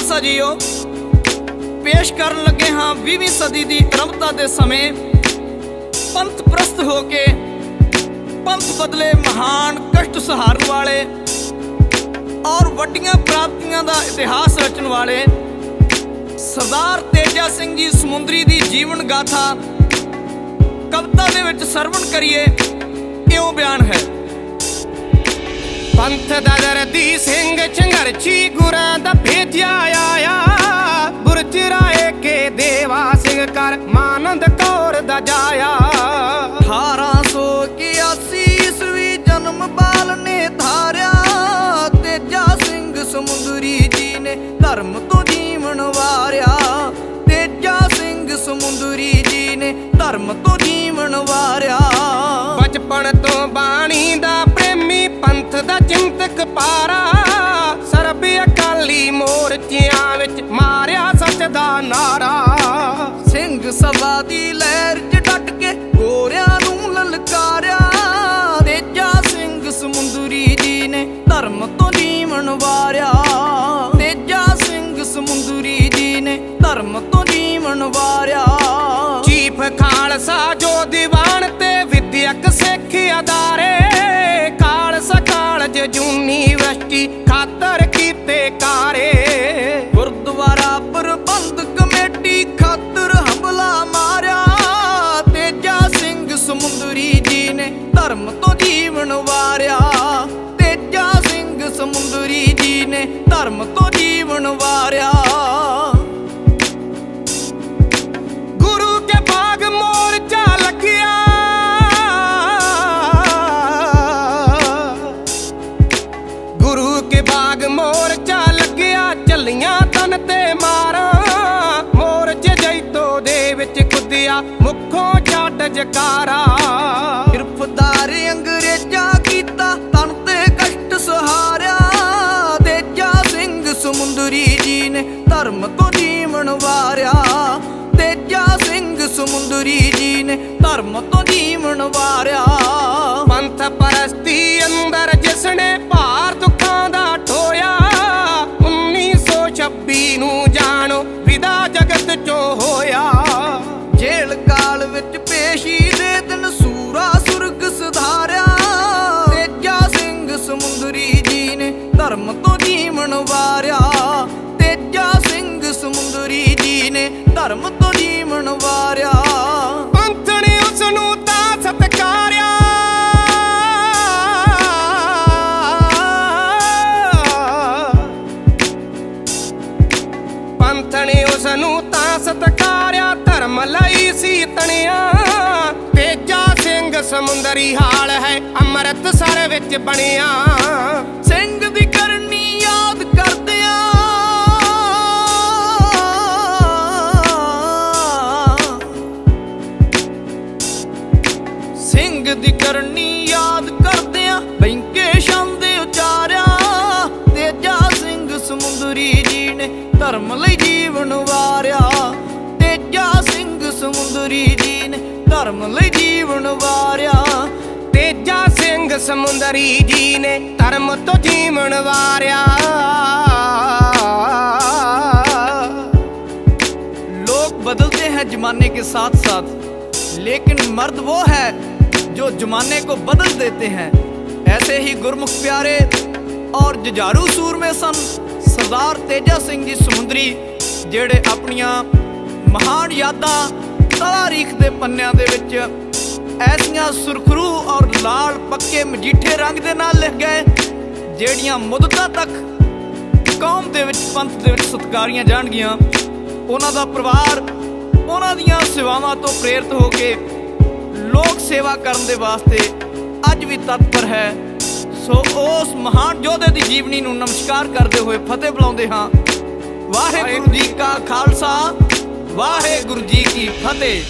Khalsa JIO ਪੇਸ਼ ਕਰਨ ਲੱਗੇ ਹਾਂ 20ਵੀਂ ਸਦੀ ਦੀ ਆਰੰਭਤਾ ਦੇ ਸਮੇਂ। ਪੰਥ ਪ੍ਰਸਤ ਹੋ ਕੇ ਪੰਥ ਬਦਲੇ ਮਹਾਨ ਕਸ਼ਟ ਸਹਾਰਨ ਵਾਲੇ ਔਰ ਵੱਡੀਆਂ ਪ੍ਰਾਪਤੀਆਂ ਦਾ ਇਤਿਹਾਸ ਰਚਣ ਵਾਲੇ ਸਰਦਾਰ ਤੇਜਾ ਸਿੰਘ ਜੀ ਸਮੁੰਦਰੀ ਦੀ ਜੀਵਨ ਗਾਥਾ ਕਵਿਤਾ ਦੇ ਵਿੱਚ ਸਰਵਣ ਕਰੀਏ ਕਿਉਂ ਬਿਆਨ ਹੈ। ਪੰਥ ਦਾ ਦਰਦੀ ਸਿੰਘ ਸੰਘਰਸ਼ੀ ਗੁਰਾਂ ਦਾ ਭੇਜਿਆ ਆਇਆ। ਬੁਰਜ ਰਾਏ ਕੇ ਦੇਵਾ ਸਿੰਘ ਕਰ ਮਾਨੰਦ ਕੌਰ ਦਾ ਜਾਇਆ। 1881 ਈਸਵੀ ਜਨਮ ਬਾਲ ਨੇ ਧਾਰਿਆ। ਤੇਜਾ ਸਿੰਘ ਸਮੁੰਦਰੀ ਜੀ ਨੇ ਧਰਮ ਤੋਂ ਜੀਵਨ ਵਾਰਿਆ। ਤੇਜਾ ਸਿੰਘ ਸਮੁੰਦਰੀ ਜੀ ਨੇ ਧਰਮ ਤੋਂ ਜੀਵਨ ਵਾਰਿਆ। ਬਚਪਨ ਤੋਂ ਬਾਣੀ ਦਾ ਪੰਥ ਦਾ ਚਿੰਤਕ ਪਾਰਾ ਸਰਬ ਅਕਾਲੀ ਮੋਰਚਿਆਂ ਵਿੱਚ ਮਾਰਿਆ ਸੱਚ ਦਾ ਨਾਰਾ। ਸਿੰਘ ਸਭਾ ਦੀ ਲਹਿਰ 'ਚ ਡਟ ਕੇ ਗੋਰਿਆਂ ਨੂੰ ਲਲਕਾਰਿਆ। ਤੇਜਾ ਸਿੰਘ ਸਮੁੰਦਰੀ ਜੀ ਨੇ ਧਰਮ ਤੋਂ ਜੀਵਨ ਵਾਰਿਆ। ਤੇਜਾ ਸਿੰਘ ਸਮੁੰਦਰੀ ਜੀ ਨੇ ਧਰਮ ਤੋਂ ਜੀਵਨ ਵਾਰਿਆ। ਚੀਫ ਖਾਲਸਾ ਜੋ ਦੀਵਾਨ ਤੇ ਵਿਦਿਅਕ ਸਿੱਖ ਕਾਲਜ ਯੂਨੀਵਰਸਿਟੀ ਖਾਤਰ ਕੀਤੇ ਕਾਰੇ। ਗੁਰਦੁਆਰਾ ਪ੍ਰਬੰਧ ਕਮੇਟੀ ਖਾਤਰ ਹਮਲਾ ਮਾਰਿਆ। ਤੇਜਾ ਸਿੰਘ ਸਮੁੰਦਰੀ ਜੀ ਨੇ ਧਰਮ ਤੋਂ ਜੀਵਨ ਵਾਰਿਆ। ਤੇਜਾ ਸਿੰਘ ਸਮੁੰਦਰੀ ਜੀ ਨੇ ਧਰਮ ਤੋਂ ਜੀਵਨ ਵਾਰਿਆ। ਜਕਾਰਾ। ਗ੍ਰਿਫਤਾਰ ਅੰਗਰੇਜ਼ਾਂ ਕੀਤਾ ਤਨ ਤੇ ਕਸ਼ਟ ਸਹਾਰਿਆ। ਤੇਜਾ ਸਿੰਘ ਸਮੁੰਦਰੀ ਜੀ ਨੇ ਧਰਮ ਤੋਂ ਜੀਵਨ ਵਾਰਿਆ। ਤੇਜਾ ਸਿੰਘ ਸਮੁੰਦਰੀ ਜੀ ਨੇ ਧਰਮ ਤੋਂ ਜੀਵਨ ਵਾਰਿਆ। ਪੰਥ ਪਰਸਤੀ ਅੰਦਰ ਜਿਸਨੇ ਭਾਰ ਧਰਮ ਤੋਂ ਜੀਵਨ ਵਾਰਿਆ। ਤੇਜਾ ਸਿੰਘ ਸਮੁੰਦਰੀ ਜੀ ਨੇ ਧਰਮ ਤੋਂ ਜੀਵਨ ਵਾਰਿਆ। ਪੰਥ ਨੇ ਉਸ ਨੂੰ ਤਾਂ ਸਤਕਾਰਿਆ। ਪੰਥ ਨੇ ਉਸ ਨੂੰ ਤਾਂ ਸਤਕਾਰਿਆ ਧਰਮ ਲਈ ਸੀ ਤਣਿਆ। ਤੇਜਾ ਸਿੰਘ ਸਮੁੰਦਰੀ ਹਾਲ ਹੈ ਅੰਮ੍ਰਿਤਸਰ ਵਿੱਚ ਬਣਿਆ। ਸਿੰਘ ਸਿੰਘ ਦੀ ਕਰਨੀ ਯਾਦ ਕਰਦਿਆਂ ਬੈਂਕੇ ਸ਼ਾਂਦੇ ਉਚਾਰਿਆ ਤੇਜਾ ਸਿੰਘ ਸਮੁੰਦਰੀ ਜੀ ਨੇ ਧਰਮ ਲਈ ਜੀਵਨ ਵਾਰਿਆ ਤੇਜਾ ਸਿੰਘ ਸਮੁੰਦਰੀ ਜੀ ਨੇ ਧਰਮ ਲਈ ਜੀਵਨ ਵਾਰਿਆ ਤੇਜਾ ਸਿੰਘ ਸਮੁੰਦਰੀ ਜੀ ਨੇ ਧਰਮ ਤੋਂ ਜੀਵਨ ਵਾਰਿਆ लोग बदलते हैं जमाने के साथ साथ लेकिन मर्द वो है जो जमाने को बदल देते हैं ऐसे ही गुरमुख प्यारे और जुझारू सूर में सन ਸਰਦਾਰ ਤੇਜਾ ਸਿੰਘ ਜੀ ਸਮੁੰਦਰੀ ਜਿਹੜੇ ਆਪਣੀਆਂ ਮਹਾਨ ਯਾਦਾਂ ਤਾਰੀਖ ਦੇ ਪੰਨਿਆਂ ਦੇ ਵਿੱਚ ਐਸੀਆਂ ਸੁਰਖਰੂ ਔਰ ਲਾਲ ਪੱਕੇ ਮਜੀਠੇ ਰੰਗ ਦੇ ਨਾਲ ਲਿਖ ਗਏ ਜਿਹੜੀਆਂ ਮੁੱਦਤਾਂ ਤੱਕ ਕੌਮ ਦੇ ਵਿੱਚ ਪੰਥ ਦੇ ਵਿੱਚ ਸਤਕਾਰੀਆਂ ਜਾਣਗੀਆਂ ਉਹਨਾਂ ਦਾ ਪਰਿਵਾਰ ਉਹਨਾਂ ਦੀਆਂ ਸੇਵਾਵਾਂ ਤੋਂ ਪ੍ਰੇਰਿਤ ਹੋ ਕੇ ਲੋਕ ਸੇਵਾ ਕਰਨ ਦੇ ਵਾਸਤੇ ਅੱਜ ਵੀ ਤਤਪਰ ਹੈ। ਸੋ ਉਸ ਮਹਾਨ ਯੋਧੇ ਦੀ ਜੀਵਨੀ ਨੂੰ ਨਮਸਕਾਰ ਕਰਦੇ ਹੋਏ ਫਤਿਹ ਬੁਲਾਉਂਦੇ ਹਾਂ। ਵਾਹਿਗੁਰੂ ਜੀ ਕਾ ਖਾਲਸਾ, ਵਾਹਿਗੁਰੂ ਜੀ ਕੀ ਫਤਿਹ।